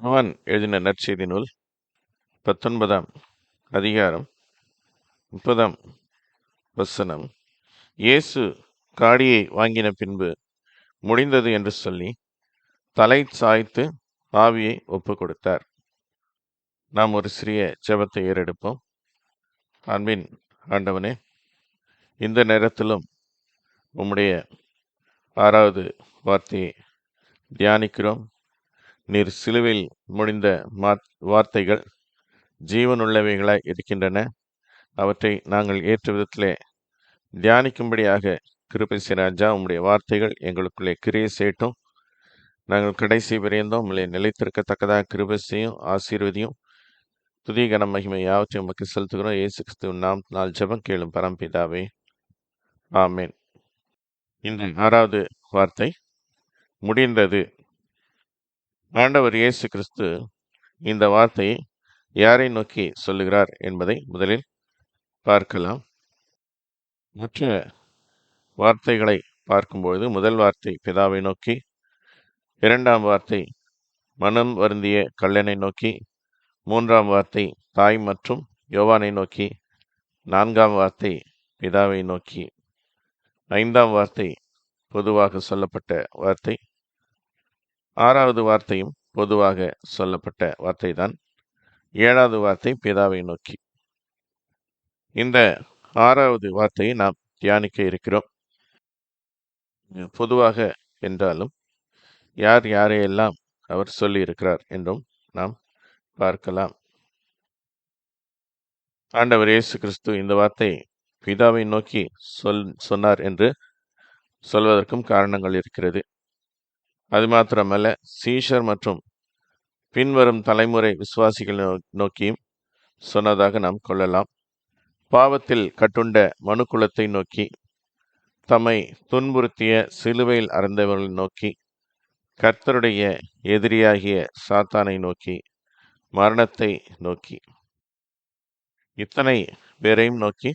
அவன் எழுதின நற்செய்தி நூல் பத்தொன்பதாம் அதிகாரம் முப்பதாம் வசனம். இயேசு காடியை வாங்கின பின்பு முடிந்தது என்று சொல்லி தலை சாய்த்து ஆவியை ஒப்பு கொடுத்தார் நாம் ஒரு சிறிய ஜெபத்தை ஏறெடுப்போம். அன்பின் ஆண்டவனே இந்த நேரத்திலும் உம்முடைய ஆறாவது வார்த்தையை தியானிக்கிறோம். நீர் சிலுவையில் முடிந்த வார்த்தைகள் ஜீவனுள்ளவைகளாய் இருக்கின்றன. அவற்றை நாங்கள் ஏற்ற விதத்திலே தியானிக்கும்படியாக கிருபை ராஜா உம்முடைய வார்த்தைகள் எங்களுக்குள்ளே கிரியை செய்யட்டும் நாங்கள் கடைசி விரைந்தோம் உங்களை நிலைத்திருக்கத்தக்கதாக கிருபசியும் ஆசீர்வதியும் துதி கன மகிமை யாவற்றையும் உமக்கு செலுத்துகிறோம். ஏசு கிறிஸ்து நாம் நாள் ஜெபம் கேளும் பரம்பிதாவே. ஆமேன். இந்த ஆறாவது வார்த்தை முடிந்தது. ஆண்டவர் இயேசு கிறிஸ்து இந்த வார்த்தையை யாரை நோக்கி சொல்லுகிறார் என்பதை முதலில் பார்க்கலாம். மற்ற வார்த்தைகளை பார்க்கும்பொழுது முதல் வார்த்தை பிதாவை நோக்கி இரண்டாம் வார்த்தை மனம் வருந்திய கல்லனை நோக்கி மூன்றாம் வார்த்தை தாய் மற்றும் யோவானை நோக்கி நான்காம் வார்த்தை பிதாவை நோக்கி ஐந்தாம் வார்த்தை பொதுவாக சொல்லப்பட்ட வார்த்தை ஆறாவது வார்த்தையும் பொதுவாக சொல்லப்பட்ட வார்த்தை தான் ஏழாவது வார்த்தை பிதாவை நோக்கி. இந்த ஆறாவது வார்த்தையை நாம் தியானிக்க இருக்கிறோம். பொதுவாக என்றாலும் யார் யாரையெல்லாம் அவர் சொல்லி இருக்கிறார் என்றும் நாம் பார்க்கலாம். ஆண்டவர் இயேசு கிறிஸ்து இந்த வார்த்தை பிதாவை நோக்கி சொல் சொன்னார் என்று சொல்வதற்கும் காரணங்கள் இருக்கிறது. அது மாத்திரமல்ல சீஷர் மற்றும் பின்வரும் தலைமுறை விசுவாசிகள் நோ- நோக்கியும் சொன்னதாக நாம் கொள்ளலாம். பாவத்தில் கட்டுண்ட மனுக்குலத்தை நோக்கி தம்மை துன்புறுத்திய சிலுவையில் அறந்தவர்களை நோக்கி கர்த்தருடைய எதிரியாகிய சாத்தானை நோக்கி மரணத்தை நோக்கி இத்தனை பேரையும் நோக்கி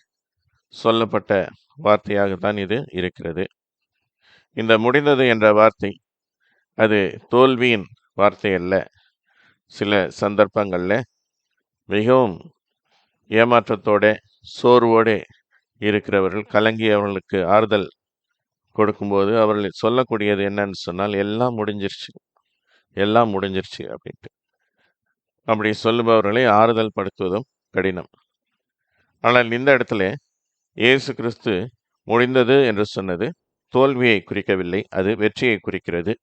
சொல்லப்பட்ட வார்த்தையாகத்தான் இது இருக்கிறது. இந்த முடிந்தது என்ற வார்த்தை அது தோல்வியின் வார்த்தை அல்ல சில சந்தர்ப்பங்களில் மிகவும் ஏமாற்றத்தோட சோர்வோடு இருக்கிறவர்கள் கலங்கியவர்களுக்கு ஆறுதல் கொடுக்கும்போது அவர்கள் சொல்லக்கூடியது என்னன்னு சொன்னால் எல்லாம் முடிஞ்சிருச்சு. எல்லாம் முடிஞ்சிருச்சு அப்படின்ட்டு. அப்படி சொல்லுபவர்களை ஆறுதல் படுத்துவதும் கடினம். ஆனால் இந்த இடத்துல இயேசு கிறிஸ்து முடிந்தது என்று சொன்னது தோல்வியை குறிக்கவில்லை அது வெற்றியை குறிக்கிறது.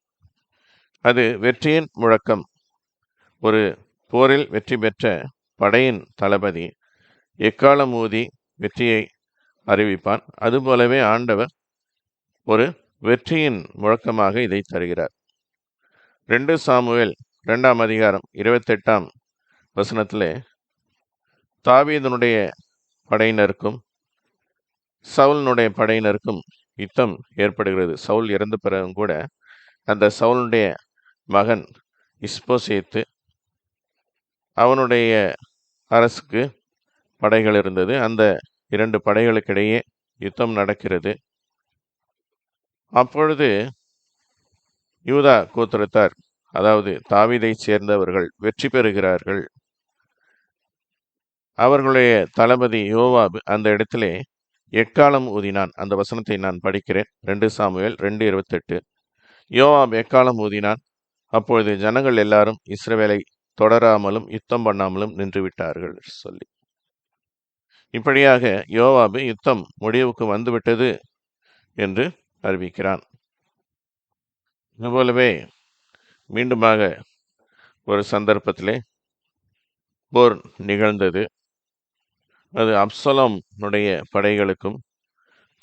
அது வெற்றியின் முழக்கம். ஒரு போரில் வெற்றி பெற்ற படையின் தளபதி எக்காலம் ஊதி வெற்றியை அறிவிப்பான். அதுபோலவே ஆண்டவர் ஒரு வெற்றியின் முழக்கமாக இதை தருகிறார். ரெண்டு சாமுவேல் ரெண்டாம் அதிகாரம் இருபத்தெட்டாம் வசனத்திலே தாவீதனுடைய படையினருக்கும் சவுலினுடைய படையினருக்கும் யுத்தம் ஏற்படுகிறது. சவுல் இறந்த பிறகும் கூட அந்த சவுலுடைய மகன் இஸ்போசேத்து. அவனுடைய அரசுக்கு படைகள் இருந்தது. அந்த இரண்டு படைகளுக்கிடையே யுத்தம் நடக்கிறது. அப்பொழுது யூதா கோத்திரத்தார் அதாவது தாவிதை சேர்ந்தவர்கள் வெற்றி பெறுகிறார்கள். அவர்களுடைய தளபதி யோவாபு அந்த இடத்திலே எக்காலம் ஊதினான்? அந்த வசனத்தை நான் படிக்கிறேன். ரெண்டு சாமுவேல் ரெண்டு இருபத்தெட்டு. யோவாப் எக்காலம் ஊதினான்? அப்பொழுது ஜனங்கள் எல்லாரும் இஸ்ரவேலை தொடராமலும் யுத்தம் பண்ணாமலும் நின்று விட்டார்கள் சொல்லி. இப்படியாக யோவாபு யுத்தம் முடிவுக்கு வந்துவிட்டது என்று அறிவிக்கிறான். இதுபோலவே மீண்டுமாக ஒரு சந்தர்ப்பத்திலே போர் நிகழ்ந்தது. அது அப்சலோனுடைய படைகளுக்கும்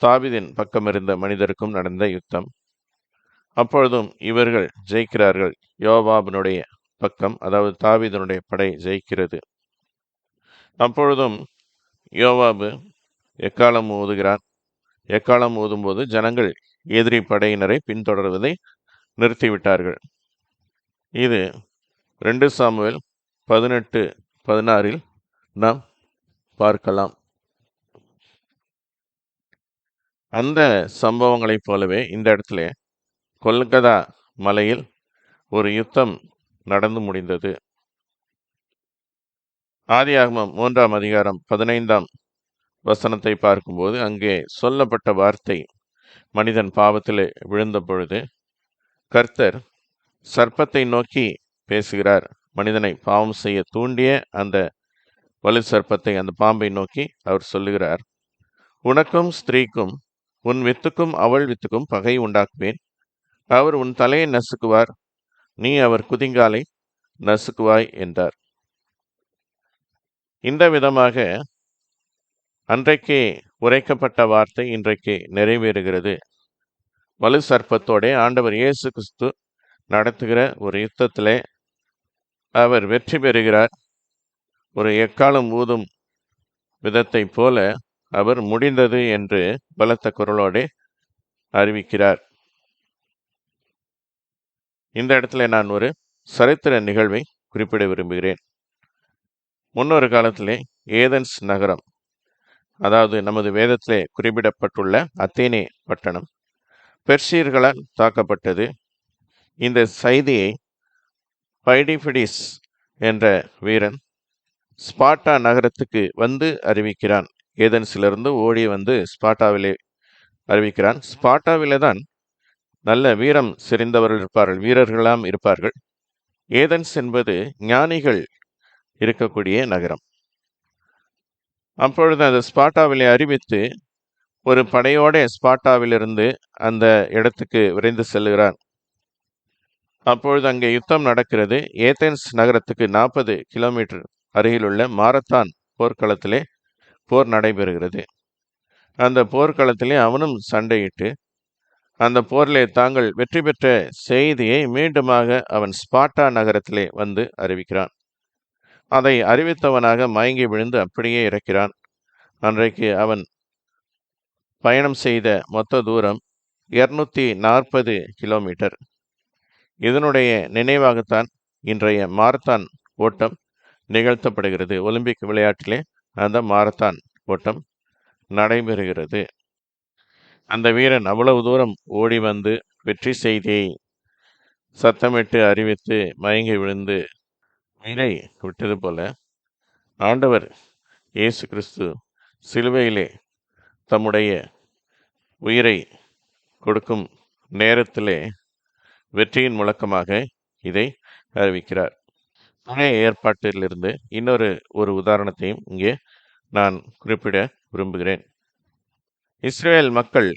தாவீதின் பக்கம் இருந்த மனிதருக்கும் நடந்த யுத்தம். அப்பொழுதும் இவர்கள் ஜெயிக்கிறார்கள். யோவாபினுடைய பக்கம் அதாவது தாவிதனுடைய படை ஜெயிக்கிறது. அப்பொழுதும் யோவாபு எக்காலம் ஊதுகிறான்? எக்காலம் ஊதும்போது ஜனங்கள் எதிரி படையினரை பின்தொடர்வதை நிறுத்திவிட்டார்கள். இது ரெண்டு சாமுவேல் பதினெட்டு பதினாறில் நாம் பார்க்கலாம். அந்த சம்பவங்களைப் போலவே இந்த இடத்துல கொல்கதா மலையில் ஒரு யுத்தம் நடந்து முடிந்தது. ஆதியாகமம் மூன்றாம் அதிகாரம் பதினைந்தாம் வசனத்தை பார்க்கும்போது அங்கே சொல்லப்பட்ட வார்த்தை மனிதன் பாவத்திலே விழுந்த பொழுது கர்த்தர் சர்ப்பத்தை நோக்கி பேசுகிறார். மனிதனை பாவம் செய்ய தூண்டிய அந்த வலு சர்ப்பத்தை அந்த பாம்பை நோக்கி அவர் சொல்லுகிறார். உனக்கும் ஸ்திரீக்கும் உன் வித்துக்கும் அவள் வித்துக்கும் பகை உண்டாக்குவேன். அவர் உன் தலையை நசுக்குவார். நீ அவர் குதிங்காலை நசுக்குவாய் என்றார். இந்த விதமாக அன்றைக்கே உரைக்கப்பட்ட வார்த்தை இன்றைக்கு நிறைவேறுகிறது. வலு சர்ப்பத்தோட ஆண்டவர் இயேசு கிறிஸ்து நடத்துகிற ஒரு யுத்தத்திலே அவர் வெற்றி பெறுகிறார். ஒரு எக்காலம் ஊதும் விதத்தை போல அவர் முடிந்தது என்று பலத்த குரலோடு அறிவிக்கிறார். இந்த இடத்துல நான் ஒரு சரித்திர நிகழ்வை குறிப்பிட விரும்புகிறேன். முன்னொரு காலத்திலே ஏதன்ஸ் நகரம் அதாவது நமது வேதத்திலே குறிப்பிடப்பட்டுள்ள அத்தேனே பட்டணம் பெர்சியர்களால் தாக்கப்பட்டது. இந்த செய்தியை பைடிஃபிடிஸ் என்ற வீரன் ஸ்பாட்டா நகரத்துக்கு வந்து அறிவிக்கிறான். ஏதன்ஸிலிருந்து ஓடி வந்து ஸ்பாட்டாவிலே அறிவிக்கிறான். ஸ்பாட்டாவிலே தான் நல்ல வீரம் செறிந்தவர்கள் இருப்பார்கள் வீரர்களாம் இருப்பார்கள். ஏதன்ஸ் என்பது ஞானிகள் இருக்கக்கூடிய நகரம். அப்பொழுது அந்த ஸ்பாட்டாவிலே அறிவித்து ஒரு படையோட ஸ்பாட்டாவிலிருந்து அந்த இடத்துக்கு விரைந்து செல்கிறான் அப்பொழுது அங்கே யுத்தம் நடக்கிறது. ஏதென்ஸ் நகரத்துக்கு நாற்பது கிலோமீட்டர் அருகிலுள்ள மாரத்தான் போர்க்களத்திலே போர் நடைபெறுகிறது. அந்த போர்க்களத்திலே அவனும் சண்டையிட்டு அந்த போரிலே தாங்கள் வெற்றி பெற்ற செய்தியை மீண்டுமாக அவன் ஸ்பாட்டா நகரத்திலே வந்து அறிவிக்கிறான். அதை அறிவித்தவனாக மயங்கி விழுந்து அப்படியே இறக்கிறான். அன்றைக்கு அவன் பயணம் செய்த மொத்த தூரம் இருநூத்தி நாற்பது கிலோமீட்டர். இதனுடைய நினைவாகத்தான் இன்றைய மாரத்தான் ஓட்டம் நிகழ்த்தப்படுகிறது. ஒலிம்பிக் விளையாட்டிலே அந்த மாரத்தான் ஓட்டம் நடைபெறுகிறது. அந்த வீரன் அவ்வளவு தூரம் ஓடி வந்து வெற்றி செய்தியை சத்தமிட்டு அறிவித்து மயங்கி விழுந்து உயிரை விட்டது போல ஆண்டவர் இயேசு கிறிஸ்து சிலுவையிலே தம்முடைய உயிரை கொடுக்கும் நேரத்திலே வெற்றியின் முழக்கமாக இதை அறிவிக்கிறார். பழைய ஏற்பாட்டிலிருந்து இன்னொரு ஒரு உதாரணத்தையும் இங்கே நான் குறிப்பிட விரும்புகிறேன். இஸ்ரேல் மக்கள்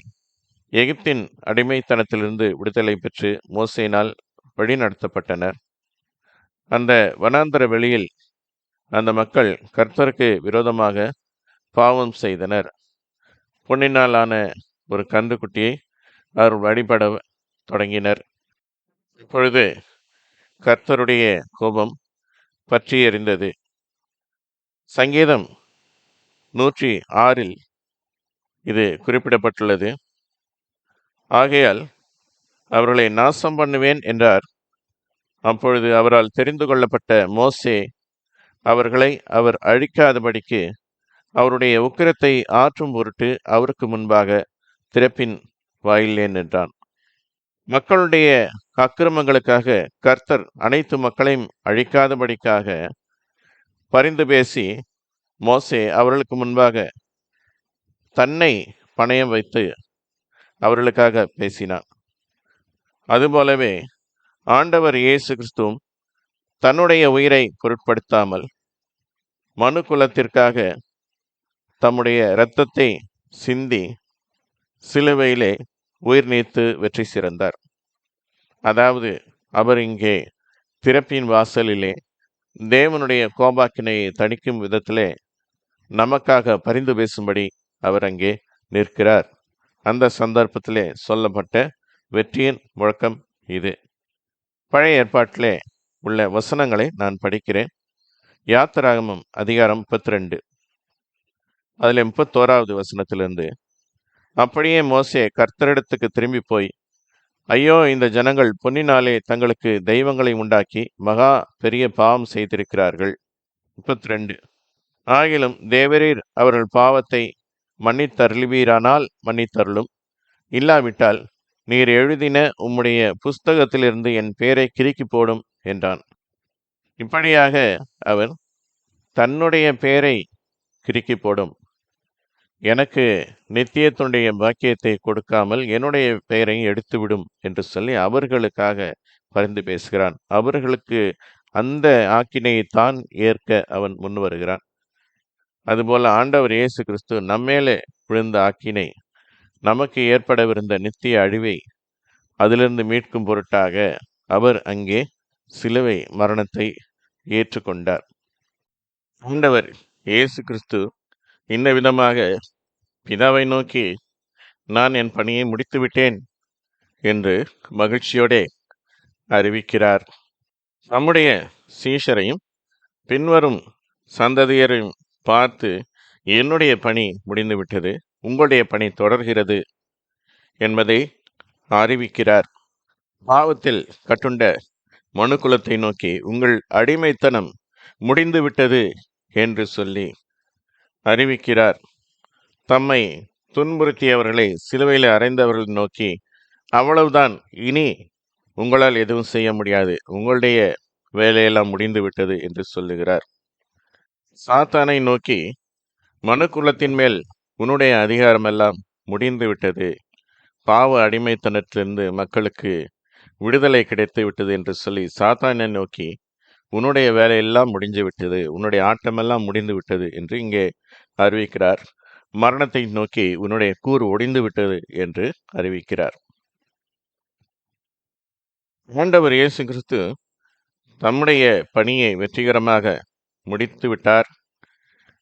எகிப்தின் அடிமைத்தனத்திலிருந்து விடுதலை பெற்று மோசையினால் வழிநடத்தப்பட்டனர். அந்த வனாந்தர வெளியில் அந்த மக்கள் கர்த்தருக்கு விரோதமாக பாவம் செய்தனர். பொன்னினாலான ஒரு கன்றுக்குட்டியை அவர் வழிபட தொடங்கினர். இப்பொழுது கர்த்தருடைய கோபம் பற்றி எறிந்தது சங்கீதம் நூற்றி ஆறில் இது குறிப்பிடப்பட்டுள்ளது. ஆகையால் அவர்களை நாசம் பண்ணுவேன் என்றார். அப்பொழுது அவரால் தெரிந்து கொள்ளப்பட்ட மோசே அவர்களை அவர் அழிக்காதபடிக்கு அவருடைய உக்கிரத்தை ஆற்றும் பொருட்டு அவருக்கு முன்பாக திறப்பின் வாயிலே நின்றான். மக்களுடைய அக்கிரமங்களுக்காக கர்த்தர் அனைத்து மக்களையும் அழிக்காதபடிக்காக பரிந்து பேசி மோசே அவர்களுக்கு முன்பாக தன்னை பணயம் வைத்து அவர்களுக்காக பேசினான். அதுபோலவே ஆண்டவர் இயேசு கிறிஸ்துவும் தன்னுடைய உயிரை பொருட்படுத்தாமல் மனு குலத்திற்காக தம்முடைய இரத்தத்தை சிந்தி சிலுவையிலே உயிர் நீத்து வெற்றி சிறந்தார். அதாவது அவர் இங்கே திறப்பின் வாசலிலே தேவனுடைய கோபாக்கினையை தணிக்கும் விதத்திலே நமக்காக பரிந்து பேசும்படி அவர் அங்கே நிற்கிறார். அந்த சந்தர்ப்பத்திலே சொல்லப்பட்ட வெற்றியின் முழக்கம் இது. பழைய ஏற்பாட்டிலே உள்ள வசனங்களை நான் படிக்கிறேன். யாத்திராகமம் அதிகாரம் முப்பத்தி ரெண்டு அதில் முப்பத்தோராவது வசனத்திலிருந்து அப்படியே மோசே கர்த்தரிடத்துக்கு திரும்பி போய் ஐயோ இந்த ஜனங்கள் பொன்னினாலே தங்களுக்கு தெய்வங்களை உண்டாக்கி மகா பெரிய பாவம் செய்திருக்கிறார்கள். முப்பத்தி ரெண்டு ஆகிலும் தேவரீர் அவர்கள் பாவத்தை மன்னித்தருளுவீரானால் மன்னித்தருளும். இல்லாவிட்டால் நீர் எழுதின உம்முடைய புஸ்தகத்திலிருந்து என் பெயரை கிறுக்கி போடும் என்றான். இப்படியாக அவர் தன்னுடைய பெயரை கிறுக்கி போடும். எனக்கு நித்தியத்துடைய பாக்கியத்தை கொடுக்காமல் என்னுடைய பெயரை எடுத்துவிடும் என்று சொல்லி அவர்களுக்காக பரிந்து பேசுகிறான். அவர்களுக்கு அந்த ஆக்கினையை தான் ஏற்க அவன் முன் வருகிறான். அதுபோல ஆண்டவர் இயேசு கிறிஸ்து நம்மேலே விழுந்த ஆக்கினை நமக்கு ஏற்படவிருந்த நித்திய அழிவை அதிலிருந்து மீட்கும் பொருட்டாக அவர் அங்கே சிலுவை மரணத்தை ஏற்றுக்கொண்டார். ஆண்டவர் இயேசு கிறிஸ்து இந்த விதமாக பிதாவை நோக்கி நான் என் பணியை முடித்து விட்டேன் என்று மகிழ்ச்சியோடே அறிவிக்கிறார். நம்முடைய சீஷரையும் பின்வரும் சந்ததியரையும் பார்த்து என்னுடைய பணி முடிந்துவிட்டது. உங்களுடைய பணி தொடர்கிறது என்பதை அறிவிக்கிறார். பாவத்தில் கட்டுண்ட மனுக்குலத்தை நோக்கி உங்கள் அடிமைத்தனம் முடிந்துவிட்டது என்று சொல்லி அறிவிக்கிறார். தம்மை துன்புறுத்தியவர்களை சிலுவையில் அறைந்தவர்கள் நோக்கி அவ்வளவுதான். இனி உங்களால் எதுவும் செய்ய முடியாது. உங்களுடைய வேலையெல்லாம் முடிந்து விட்டது என்று சொல்லுகிறார். சாத்தானை நோக்கி மனுக்குலத்தின் மேல் உன்னுடைய அதிகாரமெல்லாம் முடிந்து விட்டது பாவ அடிமைத்தனத்திலிருந்து மக்களுக்கு விடுதலை கிடைத்து விட்டது என்று சொல்லி சாத்தானை நோக்கி உன்னுடைய வேலையெல்லாம் முடிஞ்சு விட்டது உன்னுடைய ஆட்டமெல்லாம் முடிந்து விட்டது என்று இங்கே அறிவிக்கிறார். மரணத்தை நோக்கி உன்னுடைய கூறு ஒடிந்து விட்டது என்று அறிவிக்கிறார். ஆண்டவர் இயேசு கிறிஸ்து தம்முடைய பணியை வெற்றிகரமாக முடித்து விட்டார்.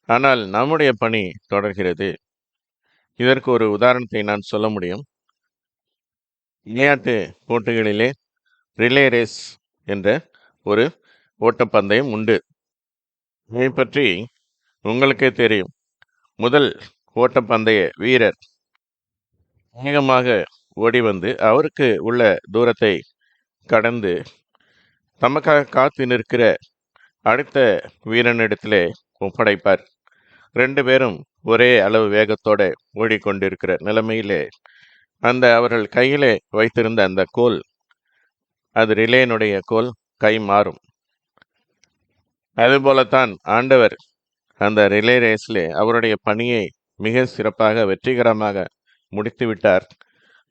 ஆனால் நம்முடைய பணி தொடர்கிறது. இதற்கு ஒரு உதாரணத்தை நான் சொல்ல முடியும். விளையாட்டு போட்டிகளிலே ரிலே ரேஸ் என்ற ஒரு ஓட்டப்பந்தயம் உண்டு. இதை பற்றி உங்களுக்கே தெரியும். முதல் ஓட்டப்பந்தய வீரர் வேகமாக ஓடி வந்து அவருக்கு உள்ள தூரத்தை கடந்து தமக்காக காத்து நிற்கிற அடுத்த வீரனிடத்திலே ஒப்படைப்பார். ரெண்டு பேரும் ஒரே அளவு வேகத்தோட ஓடிக்கொண்டிருக்கிற நிலைமையிலே அந்த அவர்கள் கையிலே வைத்திருந்த அந்த கோல் அது ரிலேனுடைய கோல் கை மாறும். அதுபோலத்தான் ஆண்டவர் அந்த ரிலே ரேஸிலே அவருடைய பணியை மிக சிறப்பாக வெற்றிகரமாக முடித்து விட்டார்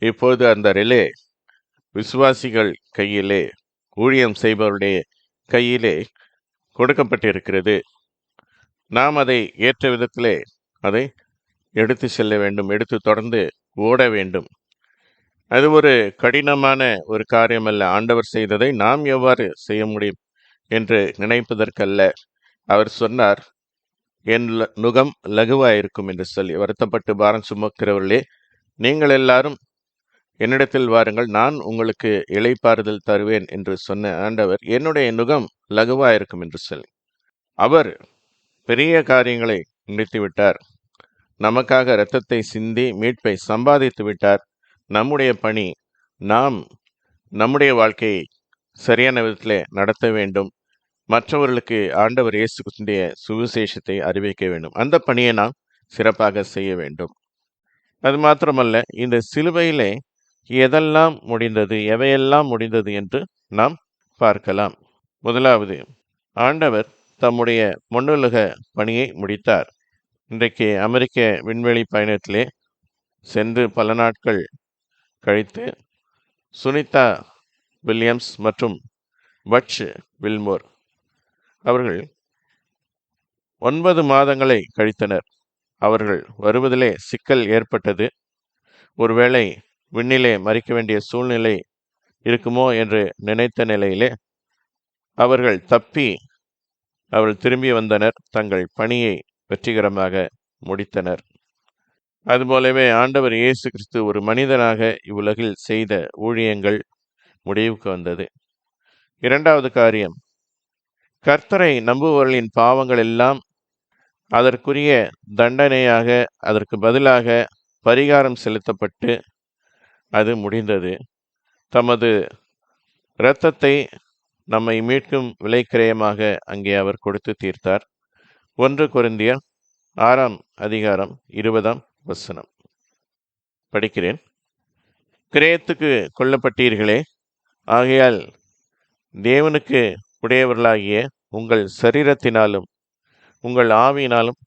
இப்போது அந்த ரிலே விசுவாசிகள் கையிலே ஊழியம் செய்பவருடைய கையிலே கொடுக்கப்பட்டிருக்கிறது. நாம் அதை ஏற்ற விதத்திலே அதை எடுத்து செல்ல வேண்டும் எடுத்து தொடர்ந்து ஓட வேண்டும். அது ஒரு கடினமான ஒரு காரியம் அல்ல ஆண்டவர் செய்ததை நாம் எவ்வாறு செய்ய முடியும் என்று நினைப்பதற்கல்ல. அவர் சொன்னார் என் ல- நுகம் லகுவாயிருக்கும் என்று சொல்லி. வருத்தப்பட்டு பாரம் சுமக்கிறவர்களே நீங்கள் எல்லாரும் என்னிடத்தில் வாருங்கள் நான் உங்களுக்கு இளைப்பாறுதல் தருவேன் என்று சொன்ன ஆண்டவர் என்னுடைய நுகம் லகுவாயிருக்கும் என்று சொல்லி அவர் பெரிய காரியங்களை முடித்துவிட்டார். நமக்காக இரத்தத்தை சிந்தி மீட்பை சம்பாதித்து விட்டார். நம்முடைய பணி நாம் நம்முடைய வாழ்க்கையை சரியான விதத்தில் நடத்த வேண்டும். மற்றவர்களுக்கு ஆண்டவர் இயேசு கிறிஸ்துவினுடைய சுவிசேஷத்தை அறிவிக்க வேண்டும். அந்த பணியை நாம் சிறப்பாக செய்ய வேண்டும். அது மாத்திரமல்ல இந்த சிலுவையிலே எதெல்லாம் முடிந்தது எவையெல்லாம் முடிந்தது என்று நாம் பார்க்கலாம். முதலாவது ஆண்டவர் தம்முடைய மண்ணுலக பணியை முடித்தார். இன்றைக்கு அமெரிக்க விண்வெளி பயணத்திலே சென்று பல நாட்கள் கழித்து சுனிதா வில்லியம்ஸ் மற்றும் பட்ச் வில்மோர் அவர்கள் ஒன்பது மாதங்களை கழித்தனர். அவர்கள் வருவதிலே சிக்கல் ஏற்பட்டது. ஒருவேளை விண்ணிலே மறிக்க வேண்டிய சூழ்நிலை இருக்குமோ என்று நினைத்த நிலையிலே அவர்கள் தப்பி அவர்கள் திரும்பி வந்தனர். தங்கள் பணியை வெற்றிகரமாக முடித்தனர். அதுபோலவே ஆண்டவர் இயேசு கிறிஸ்து ஒரு மனிதனாக இவ்வுலகில் செய்த ஊழியங்கள் முடிவுக்கு வந்தது. இரண்டாவது காரியம் கர்த்தரை நம்புபவர்களின் பாவங்கள் எல்லாம் அதற்குரிய தண்டனையாக அதற்கு பதிலாக பரிகாரம் செலுத்தப்பட்டு அது முடிந்தது. தமது இரத்தத்தை நம்மை மீட்கும் விலைக்கிரயமாக அங்கே அவர் கொடுத்து தீர்த்தார். ஒன்று கொரிந்தியர் ஆறாம் அதிகாரம் இருபதாம் வசனம். படிக்கிறேன். கிரயத்துக்கு கொல்லப்பட்டீர்களே ஆகையால் தேவனுக்கு உடையவர்களாகிய உங்கள் சரீரத்தினாலும் உங்கள் ஆவியினாலும்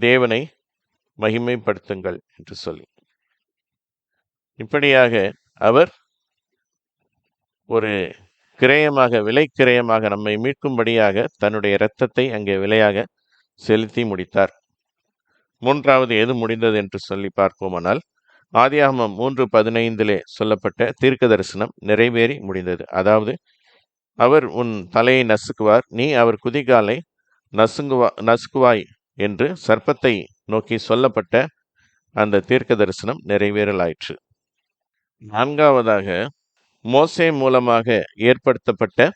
தேவனை மகிமைப்படுத்துங்கள் என்று சொல்லி. இப்படியாக அவர் ஒரு கிரயமாக விலை கிரயமாக நம்மை மீட்கும்படியாக தன்னுடைய இரத்தத்தை அங்கே விலையாக செலுத்தி முடித்தார். மூன்றாவது எது முடிந்தது என்று சொல்லி பார்ப்போமானால் ஆதியாகமம் மூன்று பதினைந்திலே சொல்லப்பட்ட தீர்க்க தரிசனம் நிறைவேறி முடிந்தது. அதாவது அவர் உன் தலையை நசுக்குவார் நீ அவர் குதிகாலை நசுங்குவா நசுக்குவாய் என்று சர்ப்பத்தை நோக்கி சொல்லப்பட்ட அந்த தீர்க்க தரிசனம் நிறைவேறலாயிற்று. நான்காவதாக மோசே மூலமாக ஏற்படுத்தப்பட்ட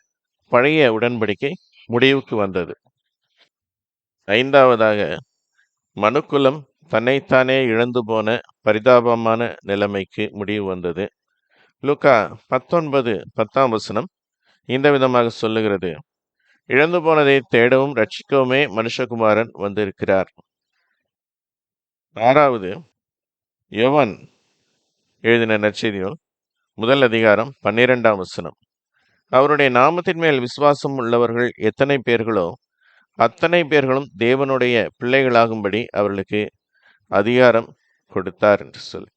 பழைய உடன்படிக்கை முடிவுக்கு வந்தது. ஐந்தாவதாக மனுக்குலம் தன்னைத்தானே இழந்து போன பரிதாபமான நிலைமைக்கு முடிவு வந்தது. லுக்கா பத்தொன்பது பத்தாம் வசனம் இந்த விதமாக சொல்லுகிறது. இழந்து போனதை தேடவும் ரட்சிக்கவுமே மனுஷகுமாரன் வந்திருக்கிறார். ஆறாவது யவன் எழுதின நற்செய்தியில் முதல் அதிகாரம் பன்னிரெண்டாம் வசனம். அவருடைய நாமத்தின் மேல் விசுவாசம் உள்ளவர்கள் எத்தனை பேர்களோ அத்தனை பேர்களும் தேவனுடைய பிள்ளைகளாகும்படி அவர்களுக்கு அதிகாரம் கொடுத்தார் என்று சொல்லி.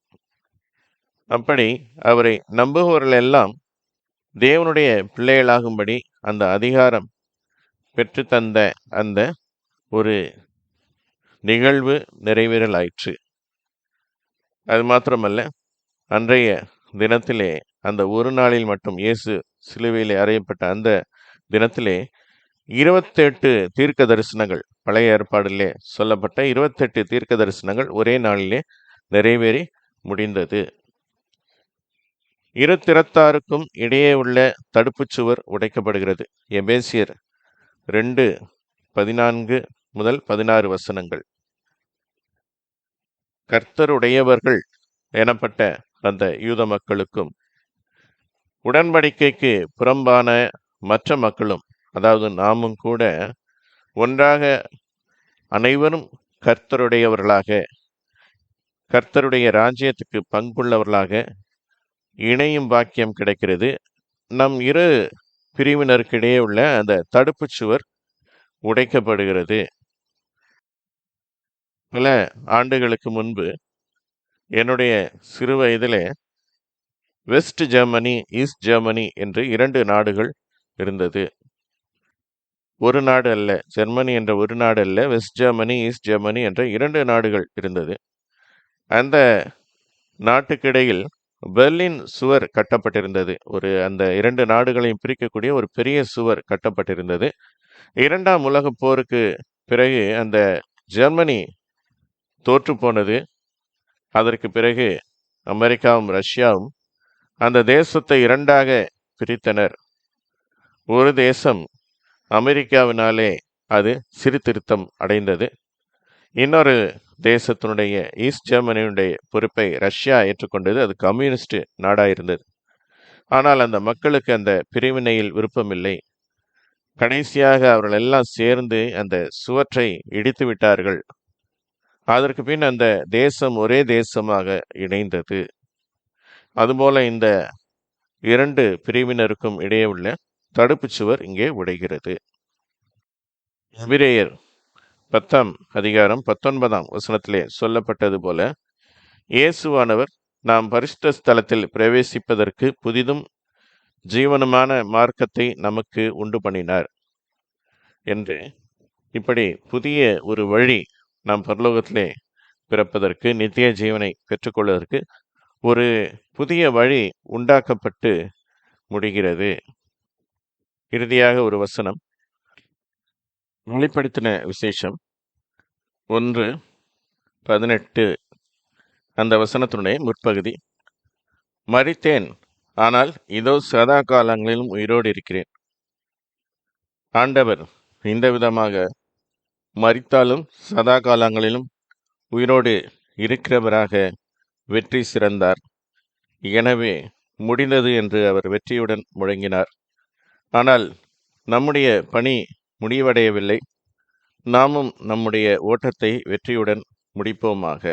அப்படி அவரை நம்புபவர்கள் எல்லாம் தேவனுடைய பிள்ளைகளாகும்படி அந்த அதிகாரம் பெற்று தந்த அந்த ஒரு நிகழ்வு நிறைவேறலாயிற்று. அது மாத்திரமல்ல அன்றைய தினத்திலே அந்த ஒரு நாளில் மட்டும் இயேசு சிலுவையிலே அறையப்பட்ட அந்த தினத்திலே இருபத்தெட்டு தீர்க்க தரிசனங்கள் பழைய ஏற்பாடிலே சொல்லப்பட்ட இருபத்தெட்டு தீர்க்க தரிசனங்கள் ஒரே நாளிலே நிறைவேறி முடிந்தது. இரு திறத்தாருக்கும் இடையே உள்ள தடுப்புச் சுவர் உடைக்கப்படுகிறது. எபேசியர் ரெண்டு பதினான்கு முதல் பதினாறு வசனங்கள். கர்த்தருடையவர்கள் எனப்பட்ட அந்த யூத மக்களுக்கும் உடன்படிக்கைக்கு புறம்பான மற்ற மக்களும் அதாவது நாமும் கூட ஒன்றாக அனைவரும் கர்த்தருடையவர்களாக கர்த்தருடைய ராஜ்யத்துக்கு பங்குள்ளவர்களாக இணையும் பாக்கியம் கிடைக்கிறது. நம் இரு பிரிவினருக்கிடையே உள்ள அந்த தடுப்புச் சுவர் உடைக்கப்படுகிறது. பல ஆண்டுகளுக்கு முன்பு என்னுடைய சிறு வயதிலே வெஸ்ட் ஜெர்மனி ஈஸ்ட் ஜெர்மனி என்று இரண்டு நாடுகள் இருந்தது. ஒரு நாடு அல்ல ஜெர்மனி என்ற ஒரு நாடு அல்ல வெஸ்ட் ஜெர்மனி ஈஸ்ட் ஜெர்மனி என்ற இரண்டு நாடுகள் இருந்தது. அந்த நாட்டுக்கிடையில் பெர்லின் சுவர் கட்டப்பட்டிருந்தது. ஒரு அந்த இரண்டு நாடுகளையும் பிரிக்கக்கூடிய ஒரு பெரிய சுவர் கட்டப்பட்டிருந்தது. இரண்டாம் உலகப் போருக்கு பிறகு அந்த ஜெர்மனி தோற்று போனது. அதற்கு பிறகு அமெரிக்காவும் ரஷ்யாவும் அந்த தேசத்தை இரண்டாக பிரித்தனர். ஒரு தேசம் அமெரிக்காவினாலே அது சீர்திருத்தம் அடைந்தது. இன்னொரு தேசத்தினுடைய ஈஸ்ட் ஜெர்மனியுடைய பொறுப்பை ரஷ்யா ஏற்றுக்கொண்டது. அது கம்யூனிஸ்ட் நாடாக இருந்தது ஆனால் அந்த மக்களுக்கு அந்த பிரிவினையில் விருப்பமில்லை. கடைசியாக அவர்கள் எல்லாம் சேர்ந்து அந்த சுவற்றை இடித்து விட்டார்கள் அதற்கு பின் அந்த தேசம் ஒரே தேசமாக இணைந்தது. அதுபோல இந்த இரண்டு பிரிவினருக்கும் இடையே உள்ள தடுப்புச் சுவர் இங்கே உடைகிறது. எபிரேயர் பத்தாம் அதிகாரம் பத்தொன்பதாம் வசனத்திலே சொல்லப்பட்டது போல இயேசுவானவர் நாம் பரிசுத்த ஸ்தலத்தில் பிரவேசிப்பதற்கு புதிதும் ஜீவனமான மார்க்கத்தை நமக்கு உண்டு பண்ணினார். என்று இப்படி புதிய ஒரு வழி நாம் பரலோகத்திலே பிறப்பதற்கு நித்திய ஜீவனை பெற்றுக்கொள்வதற்கு ஒரு புதிய வழி உண்டாக்கப்பட்டு முடிகிறது. இறுதியாக ஒரு வசனம். வெளிப்படுத்தின விசேஷம். ஒன்று பதினெட்டு. அந்த வசனத்தினுடைய முற்பகுதி. மறித்தேன் ஆனால் இதோ சதா காலங்களிலும் உயிரோடு இருக்கிறேன். ஆண்டவர் இந்த விதமாக மறித்தாலும் சதா காலங்களிலும் உயிரோடு இருக்கிறவராக வெற்றி சிறந்தார். எனவே முடிந்தது என்று அவர் வெற்றியுடன் முழங்கினார். ஆனால் நம்முடைய பணி முடிவடையவில்லை. நாமும் நம்முடைய ஓட்டத்தை வெற்றியுடன் முடிப்போமாக.